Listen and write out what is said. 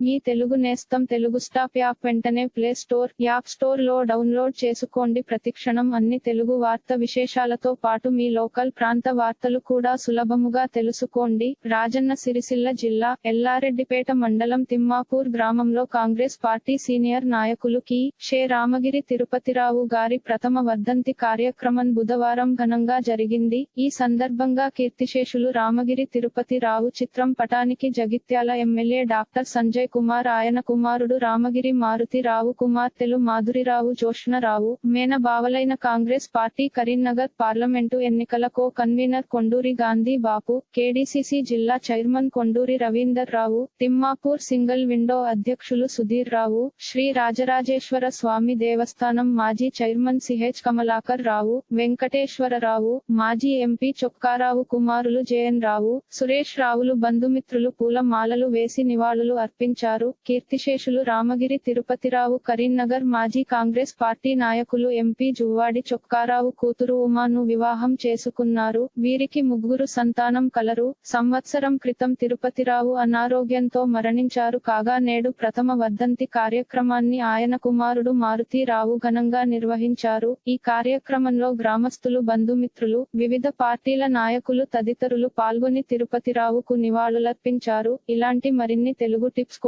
మీ తెలుగు నేస్తం Telugu stop app వెంటనే play store app స్టోర్లో డౌన్లోడ్ చేసుకోండి. ప్రతిక్షణం అన్ని తెలుగు వార్త విశేషాలతో పాటు మీ లోకల్ ప్రాంత వార్తలు కూడా సులభముగా తెలుసుకోండి. రాజన్న సిరిసిల్ల జిల్లా ఎల్లారెడ్డిపేట మండలం తిమ్మాపూర్ గ్రామంలో కాంగ్రెస్ పార్టీ సీనియర్ నాయకులు కి షే రామగిరి తిరుపతిరావు గారి ప్రథమ వర్ధంతి కార్యక్రమం బుధవారం ఘనంగా జరిగింది. ఈ సందర్భంగా కీర్తిశేషులు రామగిరి తిరుపతిరావు చిత్రం పటానికి జగిత్యాల ఎమ్మెల్యే డాక్టర్ సంజయ్ కుమార్ ఆయన కుమారుడు రామగిరి మారుతిరావు కుమార్తెలు మాధురిరావు జోష్ణరావు మేన బావలైన కాంగ్రెస్ పార్టీ కరీంనగర్ పార్లమెంటు ఎన్నికల co convener Konduri Gandhi Bapu KDCC జిల్లా chairman Konduri Ravinder Rao Thimmapur single window అధ్యక్షులు సుధీర్ రావు శ్రీ రాజరాజేశ్వర స్వామి దేవస్థానం మాజీ చైర్మన్ సిహెచ్ కమలాకర్ రావు వెంకటేశ్వరరావు మాజీ ఎంపీ చొక్కారావు కుమారులు జయన్ రావు సురేష్ రావులు బంధుమిత్రులు పూల మాలలు వేసి నివాళులు అర్పించారు. కీర్తిశేషులు రామగిరి తిరుపతిరావు కరీంనగర్ మాజీ కాంగ్రెస్ పార్టీ నాయకులు ఎంపీ జువ్వాడి చొక్కారావు కూతురు ఉమాను వివాహం చేసుకున్నారు. వీరికి ముగ్గురు సంతానం కలరు. సంవత్సరం క్రితం తిరుపతిరావు అనారోగ్యంతో మరణించారు. కాగా నేడు ప్రథమ వర్ధంతి కార్యక్రమాన్ని ఆయన కుమారుడు మారుతీరావు ఘనంగా నిర్వహించారు. ఈ కార్యక్రమంలో గ్రామస్తులు బంధుమిత్రులు వివిధ పార్టీల నాయకులు తదితరులు పాల్గొని తిరుపతిరావుకు నివాళులర్పించారు. ఇలాంటి మరిన్ని తెలుగు టిప్స్